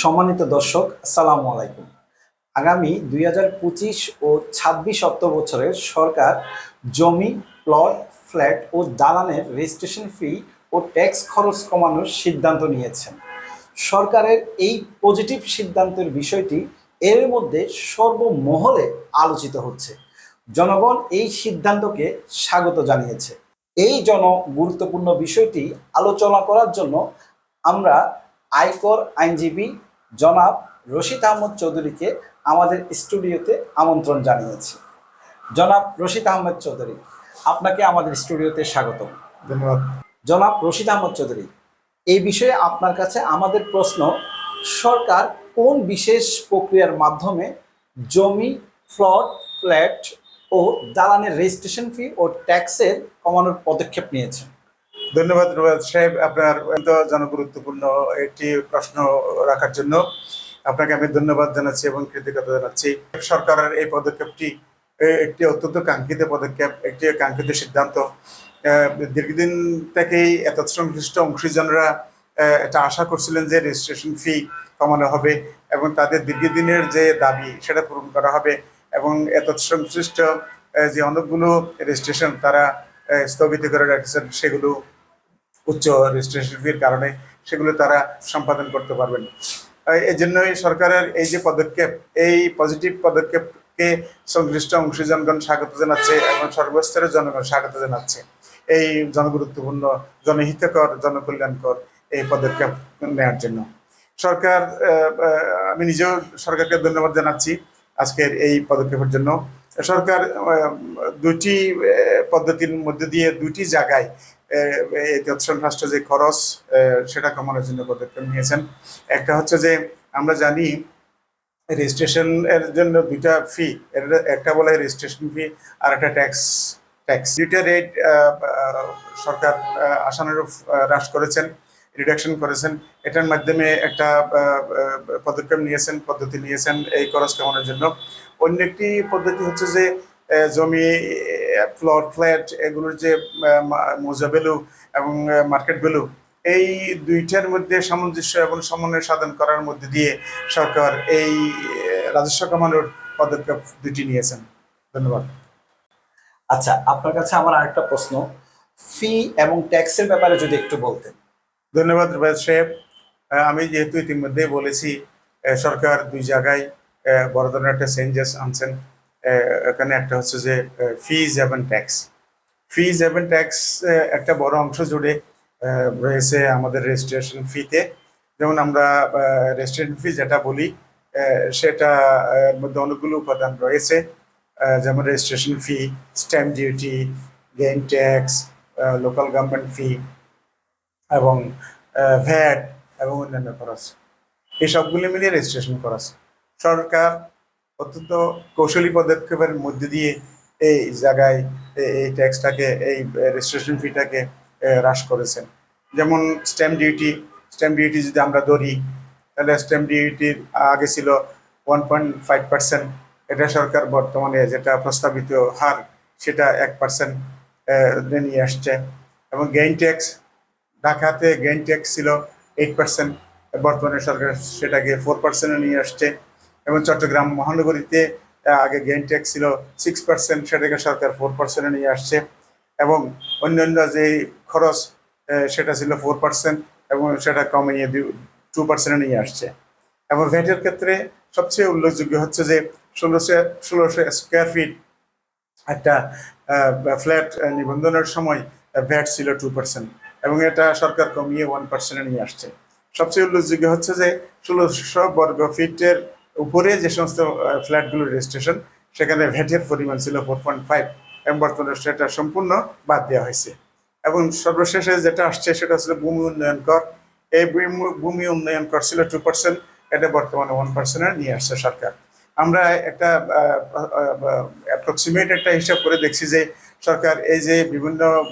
সম্মানিত দর্শক, আসসালামু আলাইকুম। আগামী দুই হাজার পঁচিশ ও ছাব্বিশ অর্থ বছরের সরকার জমি, প্লট, ফ্ল্যাট ও দালানের রেজিস্ট্রেশন ফি ও ট্যাক্স খরচ কমানোর সিদ্ধান্ত নিয়েছেন। সরকারের এই পজিটিভ সিদ্ধান্তের বিষয়টি এর মধ্যে সর্বমহলে আলোচিত হচ্ছে। জনগণ এই সিদ্ধান্তকে স্বাগত জানিয়েছে। এই জন গুরুত্বপূর্ণ বিষয়টি আলোচনা করার জন্য আমরা আয়কর আইনজীবী জনাব রশিদ আহমদ চৌধুরীকে আমাদের স্টুডিওতে আমন্ত্রণ জানিয়েছি। জনাব রশিদ আহমদ চৌধুরী আপনাকে আমাদের স্টুডিওতে স্বাগত ধন্যবাদ। জনাব রশিদ আহমদ চৌধুরী এই বিষয়ে আপনার কাছে আমাদের প্রশ্ন সরকার কোন বিশেষ প্রক্রিয়ার মাধ্যমে জমি ফ্লট ফ্ল্যাট ও দালানের রেজিস্ট্রেশন ফি ও ট্যাক্সের কমানোর পদক্ষেপ নিয়েছে? ধন্যবাদ রুবাদ সাহেব, আপনার অত্যন্ত জনগুরুত্বপূর্ণ একটি প্রশ্ন রাখার জন্য। আপনাকে আমি ধন্যবাদ জানাচ্ছি এবং কৃতজ্ঞতা জানাচ্ছি। সরকারের এই পদক্ষেপটি একটি অত্যন্ত কাঙ্ক্ষিত পদক্ষেপ, একটি কাঙ্ক্ষিত সিদ্ধান্ত। দীর্ঘদিন থেকেই এত সংশ্লিষ্ট অংশীজনরা এটা আশা করছিলেন যে রেজিস্ট্রেশন ফি কমানো হবে এবং তাদের দীর্ঘদিনের যে দাবি, সেটা পূরণ করা হবে এবং এত সংশ্লিষ্ট যে অনেকগুলো রেজিস্ট্রেশন তারা স্থগিত করে রাখছেন, সেগুলো উচ্চ রেজিস্ট্রেশন কারণে সেগুলো তারা সম্পাদন করতে পারবেন। এই জন্যই সরকারের এই যে পদক্ষেপ, এই পজিটিভ পদক্ষেপকে সংশ্লিষ্ট অংশীজনগণ স্বাগত জানাচ্ছে এবং সর্বস্তরের জনগণ স্বাগত জানাচ্ছে। এই জনগুরুত্বপূর্ণ, জনহিতকর, জনকল্যাণকর এই পদক্ষেপ নেওয়ার জন্য। সরকার আমি নিজেও সরকারকে ধন্যবাদ জানাচ্ছি আজকের এই পদক্ষেপের জন্য। সরকার দুটি পদ্ধতির মধ্যে দিয়ে দুটি জায়গায় তৎসম রাষ্ট্র যে খরচ সেটা কমানোর জন্য পদক্ষেপ নিয়েছেন। একটা হচ্ছে যে, আমরা জানি রেজিস্ট্রেশন এর জন্য দুইটা ফি একটা বলা রেজিস্ট্রেশন ফি আর একটা ট্যাক্স ট্যাক্স দুইটা রেট সরকার আশানুরূপ হ্রাস করেছেন রিডাকশন করেছেন। এটার মাধ্যমে একটা পদক্ষেপ নিয়েছেন, পদ্ধতি নিয়েছেন এই খরচ কমানোর জন্য। অন্য একটি পদ্ধতি হচ্ছে যে জমি প্লট ফ্ল্যাট এগুলোর যে মৌজা ভ্যালু এবং মার্কেট ভ্যালু এই দুইটার মধ্যে সামঞ্জস্য এবং সমন্বয় সাধন করার মধ্যে দিয়ে সরকার এই রাজস্ব কমানোর পদক্ষেপ দুটি নিয়েছেন। ধন্যবাদ। আচ্ছা আপনার কাছে আমার আরেকটা প্রশ্ন। ফি এবং ট্যাক্সের ব্যাপারে যদি একটু বলতেন। ধন্যবাদ রুবায়ত সাহেব। আমি যেহেতু ইতিমধ্যে বলেছি সরকার দুই জায়গায় বড় ধরনের একটা চেঞ্জেস আনছেন। এখানে একটা হচ্ছে যে ফিজ এবং ট্যাক্স ফিজ এবং ট্যাক্স একটা বড় অংশ জুড়ে রয়েছে আমাদের রেজিস্ট্রেশন ফিতে যেমন আমরা রেজিস্ট্রেশন ফি যেটা বলি সেটা মধ্যে অনেকগুলো উপাদান রয়েছে। যেমন registration fee stamp duty gain tax local government fee এবং ভ্যাট এবং অন্যান্য খরচ। এই সবগুলি মিলিয়ে রেজিস্ট্রেশন খরচ। সরকার অত্যন্ত কৌশলী পদক্ষেপের মধ্যে দিয়ে এই জায়গায় এই ট্যাক্সটাকে, এই রেজিস্ট্রেশন ফিটাকে হ্রাস করেছেন। যেমন স্ট্যাম্প ডিউটি স্ট্যাম্প ডিউটি যদি আমরা ধরি, তাহলে স্ট্যাম্প ডিউটির আগে ছিল ওয়ান পয়েন্ট ফাইভ পার্সেন্ট এটা সরকার বর্তমানে যেটা প্রস্তাবিত হার, সেটা এক পার্সেন্ট নিয়ে আসছে। এবং গেইন ট্যাক্স ঢাকাতে গেইন ট্যাক্স ছিল এইট পার্সেন্ট বর্তমানে সরকার সেটাকে ফোর পার্সেন্টে নিয়ে আসছে। এবং চট্টগ্রাম মহানগরীতে আগে গেইন ট্যাক্স ছিল সিক্স পার্সেন্ট সেটাকে সরকার ফোর পার্সেন্টে নিয়ে আসছে। এবং অন্যান্য যে খরচ সেটা ছিল ফোর পার্সেন্ট এবং সেটা কমিয়ে টু পার্সেন্টে নিয়ে আসছে। এবং ভ্যাটের ক্ষেত্রে সবচেয়ে উল্লেখযোগ্য হচ্ছে যে ষোলোশো ষোলোশো স্কোয়ার ফিট একটা ফ্ল্যাট নিবন্ধনের সময় ভ্যাট ছিল টু পার্সেন্ট এবং এটা সরকার কমিয়ে ওয়ান পার্সেন্টে নিয়ে আসছে। সবচেয়ে উল্লেখযোগ্য হচ্ছে যে ষোলোশো বর্গ ফিটের উপরে যে সমস্ত ফ্ল্যাটগুলোর রেজিস্ট্রেশন সেখানে ভ্যাটের পরিমাণ ছিল ফোর পয়েন্ট ফাইভ এবং বর্তমানে সেটা সম্পূর্ণ বাদ দেওয়া হয়েছে। এবং সর্বশেষে যেটা আসছে, সেটা হচ্ছে ভূমি উন্নয়ন কর। এই ভূমি- ভূমি উন্নয়ন কর ছিল টু পার্সেন্ট এটা বর্তমানে ওয়ান পার্সেন্টে নিয়ে আসছে সরকার। আমরা একটা অ্যাপ্রক্সিমেট একটা হিসাব করে দেখছি যে সরকার এই যে বিভিন্ন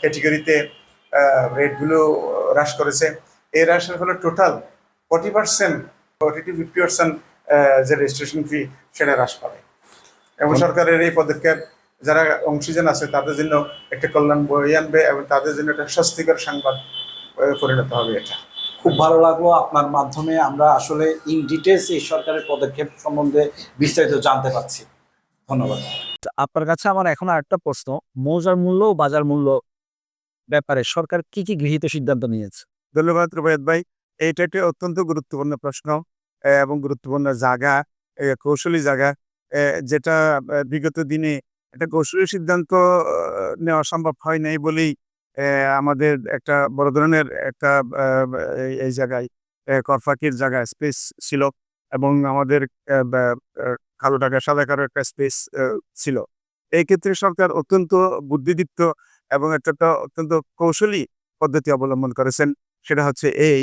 ক্যাটেগরিতে রেটগুলো হ্রাস করেছে। এই হ্রাসের ফলে total forty percent forty to fifty percent যে রেজিস্ট্রেশন ফি সেটা হ্রাস পাবে। এবং সরকারের এই পদক্ষেপ যারা অংশীজন আছে তাদের জন্য একটা কল্যাণ বয়ে আনবে এবং তাদের জন্য একটা স্বস্তিকর সংবাদ পরিণত হবে এটা। খুব ভালো লাগল আপনার মাধ্যমে। আমরা আসলে ইন ডিটেলস এই সরকারের পদক্ষেপ সম্বন্ধে বিস্তারিত জানতে পারছি। ধন্যবাদ। আপনার কাছে আমার এখন আরেকটা প্রশ্ন। মৌজার মূল্য ও বাজার মূল্য ব্যাপারে সরকার কি কি গৃহীত সিদ্ধান্ত নিয়েছে? ধন্যবাদ রুবায়ত ভাই। এইটা একটি অত্যন্ত গুরুত্বপূর্ণ প্রশ্ন। এবং গুরুত্বপূর্ণ জায়গা কৌশলী জায়গা যেটা বিগত দিনে একটা কৌশলী সিদ্ধান্ত নেওয়া সম্ভব হয় নাই বলেই আমাদের একটা বড় ধরনের একটা এই- জায়গায় করফাকির জায়গায় স্পেস ছিল এবং আমাদের কালো টাকা সাদা কারও একটা স্পেস ছিল। এই ক্ষেত্রে সরকার অত্যন্ত বুদ্ধিদীপ্ত এবং একটা অত্যন্ত কৌশলী পদ্ধতি অবলম্বন করেছেন, সেটা হচ্ছে এই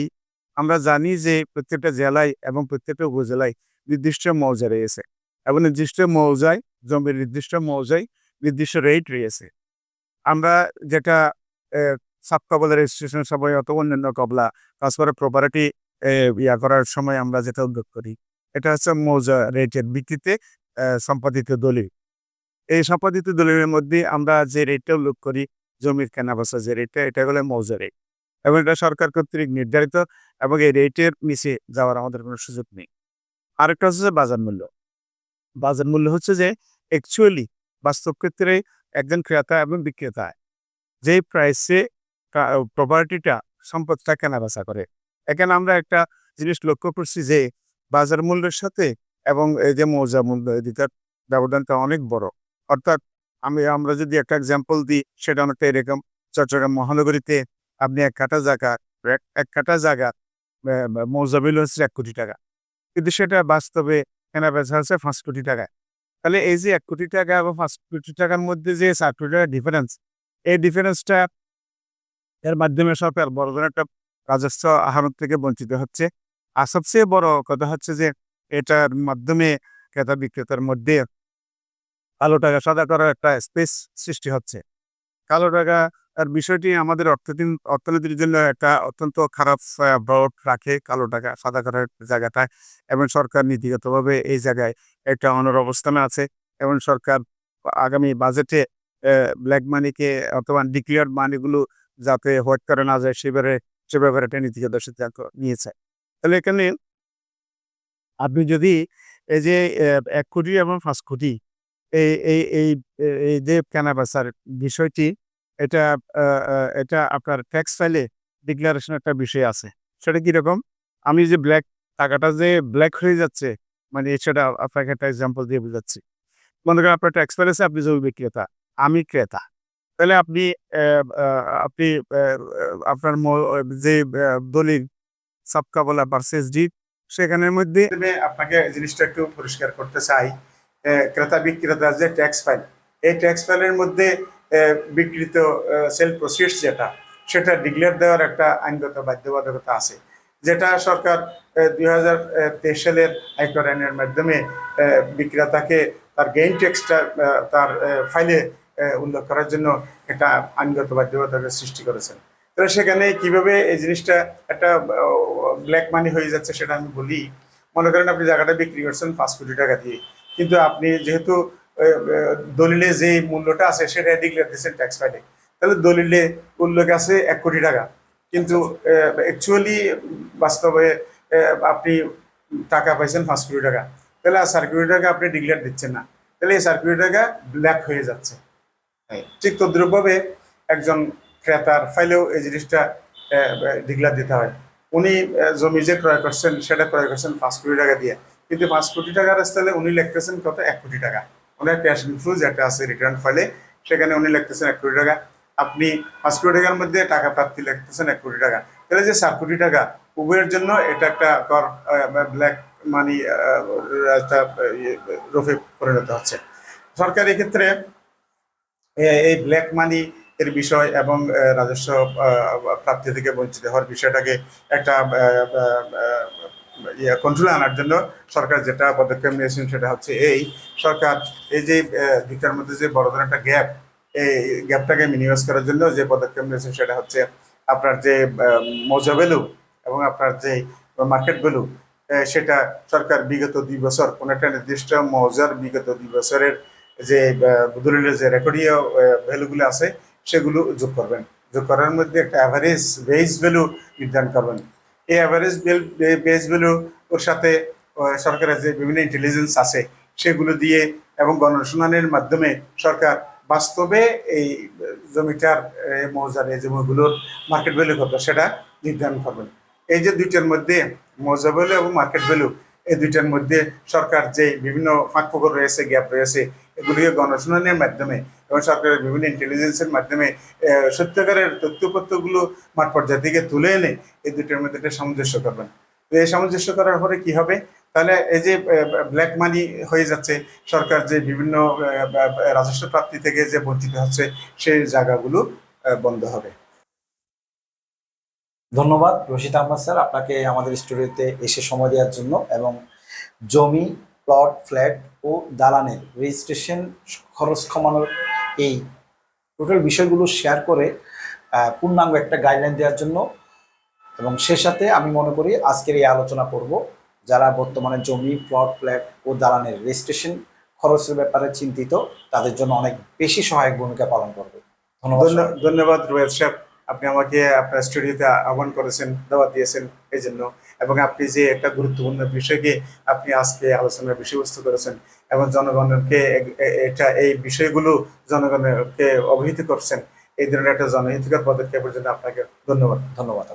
আমরা জানি যে প্রত্যেকটা জেলায় এবং প্রত্যেকটা উপজেলায় নির্দিষ্ট মৌজা রয়েছে এবং নির্দিষ্ট মৌজায়, জমির নির্দিষ্ট মৌজায় নির্দিষ্ট রেট রয়েছে। আমরা যেটা সাব কবলা রেজিস্ট্রেশন সময় অথবা অন্যান্য কবলা তারপরে প্রপার্টি ইয়া করার সময় আমরা যেটা উদ্যোগ করি, এটা হচ্ছে মৌজা রেটের ভিত্তিতে সম্পাদিত দলিল। এই সম্পাদিত দলিলের মধ্যে আমরা যে রেটটা উল্লেখ করি, জমির কেনাবেচা যে রেটটা এটা হলো মৌজা রেট এবং এটা সরকার কর্তৃক নির্ধারিত এবং এই রেটের নিচে যাওয়ার আমাদের কোনো সুযোগ নেই। আরেকটা হচ্ছে বাজার মূল্য। বাজার মূল্য হচ্ছে যে অ্যাকচুয়ালি বাস্তব ক্ষেত্রে একজন ক্রেতা এবং বিক্রেতা যে প্রাইসে প্রপার্টিটা সম্পদটা কেনা বেচা করে। এখানে আমরা একটা জিনিস লক্ষ্য করছি যে বাজার মূল্যের সাথে এবং এই যে মৌজা মূল্য, এই দুটার ব্যবধানটা অনেক বড়। অর্থাৎ আমি, আমরা যদি একটা এক্সাম্পল দিই, সেটা অনেকটা এরকম চট্টগ্রাম মহানগরীতে আপনি এক কাটা জায়গা এক- কাটা জায়গা মৌজা বিল হচ্ছে এক কোটি টাকা। কিন্তু সেটা বাস্তবে কেনা বেচা হচ্ছে পাঁচ কোটি টাকা। তাহলে এই যে এক কোটি টাকা এবং পাঁচ কোটি টাকার মধ্যে যে চার কোটি টাকার ডিফারেন্স এই ডিফারেন্সটা এর মাধ্যমে সরকার বড় ধরনের একটা রাজস্ব আহরণ থেকে বঞ্চিত হচ্ছে। আর সবচেয়ে বড় কথা হচ্ছে যে এটার মাধ্যমে ক্রেতা বিক্রেতার মধ্যে কালো টাকা সাদা করার একটা স্পেস সৃষ্টি হচ্ছে। কালো টাকা আর বিষয়টি আমাদের অর্থনীতি, অর্থনীতির জন্য একটা অত্যন্ত খারাপ প্রভাব রাখে কালো টাকা সাদা করার জায়গাটায় এবং সরকার নীতিগতভাবে এই জায়গায় একটা অনর অবস্থানে আছে এবং সরকার আগামী বাজেটে ব্ল্যাক মানিকে অথবা ডিক্লিয়ার মানিগুলো যাতে হোয়াইট করে না যায় সে ব্যাপারে সে ব্যাপারে একটা নীতিগত সিদ্ধান্ত নিয়েছে। তাহলে এখানে আপনি যদি এই যে এক কোটি এবং পাঁচ কোটি এই এই এই যে কেনাবেচার বিষয়টি এটা এটা আপনার ট্যাক্স ফাইলে ডিক্লারেশন একটা বিষয় আছে। সেটা কীরকম আমি যে ব্ল্যাক টাকাটা যে ব্ল্যাক হয়ে যাচ্ছে মানে সেটা আপনাকে একটা এক্সাম্পল দিয়ে বোঝাচ্ছি। মনে করেন আপনার ট্যাক্স ফাইল আছে, আপনি জমি বিক্রেতা, আমি ক্রেতা। তাহলে আপনি আপনি আপনার যে দলিল, সাবকাবলা পারচেস ডিড সেখানের মধ্যে আপনাকে জিনিসটা একটু পরিষ্কার করতে চাই। ক্রেতা বিক্রেতার যে ট্যাক্স ফাইল এই ট্যাক্স ফাইলের মধ্যে বিকৃত সেল প্রসিডস যেটা, সেটা ডিক্লেয়ার দেওয়ার একটা আইনগত বাধ্যবাধকতা আছে, যেটা সরকার দুই হাজার তেইশ সালের আয়কর আইনের মাধ্যমে বিক্রেতাকে তার গেইন ট্যাক্সটা তার ফাইলে উল্লেখ করার জন্য একটা আইনগত বাধ্যবাধকতা সৃষ্টি করেছেন। তাহলে সেখানে কীভাবে এই জিনিসটা একটা ব্ল্যাক মানি হয়ে যাচ্ছে সেটা আমি বলি, মনে করেন আপনি জায়গাটা বিক্রি করছেন পাঁচ কোটি টাকা দিয়ে, কিন্তু আপনি যেহেতু দলিলে যে মূল্যটা আছে সেটা ডিক্লেয়ার দিচ্ছেন ট্যাক্স ফাইলে তাহলে দলিলে উল্লেখ আছে এক কোটি টাকা। কিন্তু অ্যাকচুয়ালি বাস্তবে আপনি টাকা পাইছেন পাঁচ কোটি টাকা। তাহলে আর কোটি টাকা আপনি ডিক্লেয়ার দিচ্ছেন না। তাহলে এই চার কোটি টাকা ব্ল্যাক হয়ে যাচ্ছে। ঠিক তদ্রুপভাবে একজন ক্রেতার ফাইলেও এই জিনিসটা ডিক্লেয়ার দিতে হয়। উনি জমি যে ক্রয় করছেন সেটা ক্রয় করছেন পাঁচ কোটি টাকা দিয়ে। কিন্তু পাঁচ কোটি টাকার স্থলে উনি লিখতেছেন কত? এক কোটি টাকা। ওনার ক্যাশ ইনফ্লু যেটা আছে রিটার্ন ফাইলে সেখানে উনি লিখতেছেন এক কোটি টাকা। আপনি পাঁচ কোটি টাকার মধ্যে টাকা প্রাপ্তি লিখতেছেন এক কোটি টাকা। তাহলে যে চার কোটি টাকা উভয়ের জন্য এটা একটা কর ব্ল্যাক মানি একটা ইয়ে, রূপে পরিণত হচ্ছে। সরকার এক্ষেত্রে এই ব্ল্যাক মানি এর বিষয় এবং রাজস্ব প্রাপ্তি থেকে বঞ্চিত হওয়ার বিষয়টাকে একটা কন্ট্রোলে আনার জন্য সরকার যেটা পদক্ষেপ নিয়েছেন সেটা হচ্ছে এই। সরকার এই যে আহ, দুইটার মধ্যে যে বড় ধরনের একটা গ্যাপ এই গ্যাপটাকে মিনিমাইজ করার জন্য যে পদক্ষেপ নিয়েছেন সেটা হচ্ছে আপনার যে মজা ভ্যালু এবং আপনার যে মার্কেট ভ্যালু সেটা সরকার বিগত দুই বছর কোনো একটা নির্দিষ্ট মৌজার বিগত দুই বছরের যে দলিলের যে রেকর্ডীয় ভ্যালুগুলো আছে সেগুলো যোগ করবেন। যোগ করার মধ্যে একটা অ্যাভারেজ বেস ভ্যালু নির্ধারণ করবেন। এই অ্যাভারেজ বেস ভ্যালু ওর সাথে সরকারের যে বিভিন্ন ইন্টেলিজেন্স আছে, সেগুলো দিয়ে এবং গণশুনানির মাধ্যমে সরকার বাস্তবে এই জমিটার মৌজার, এই জমিগুলোর মার্কেট ভ্যালু কত সেটা নির্ধারণ করবেন। এই যে দুইটার মধ্যে মৌজা ভ্যালু এবং মার্কেট ভ্যালু এই দুইটার মধ্যে সরকার যে বিভিন্ন ফাঁক ফোকর রয়েছে গ্যাপ রয়েছে এগুলিকে গণশুনানির মাধ্যমে এবং সরকারের বিভিন্ন ইন্টেলিজেন্সের মাধ্যমে সত্যিকারের তথ্যপত্রগুলো মাঠ পর্যায় থেকে তুলে এনে এই দুটোর মধ্যে একটা সামঞ্জস্য করবেন। তো এই সামঞ্জস্য করার পরে কি হবে? তাহলে এই যে ব্ল্যাক মানি হয়ে যাচ্ছে, সরকার যে বিভিন্ন রাজস্ব প্রাপ্তি থেকে যে বঞ্চিত হচ্ছে, সেই জায়গাগুলো বন্ধ হবে। ধন্যবাদ রশিদ আহমদ স্যার, আপনাকে আমাদের স্টুডিওতে এসে সময় দেওয়ার জন্য এবং জমি প্লট ফ্ল্যাট ও দালানের রেজিস্ট্রেশন খরচ কমানোর এই টোটাল বিষয়গুলো শেয়ার করে পূর্ণাঙ্গ একটা গাইডলাইন দেওয়ার জন্য। এবং সে সাথে আমি মনে করি আজকের এই আলোচনা করব যারা বর্তমানে জমি প্লট ফ্ল্যাট ও দালানের রেজিস্ট্রেশন খরচের ব্যাপারে চিন্তিত তাদের জন্য অনেক বেশি সহায়ক ভূমিকা পালন করবে। ধন্যবাদ ধন্য- ধন্যবাদ রোয়েদ সাহেব। আপনি আমাকে আপনার স্টুডিওতে আহ্বান করেছেন দাওয়াত দিয়েছেন এই জন্য। এবং আপনি যে একটা গুরুত্বপূর্ণ বিষয়কে আপনি আজকে আলোচনার বিষয়বস্তু করেছেন এবং জনগণকে এটা এই বিষয়গুলো জনগণকে অবহিত করছেন, এই ধরনের একটা জনহিতকর পদক্ষেপের জন্য আপনাকে ধন্যবাদ। ধন্যবাদ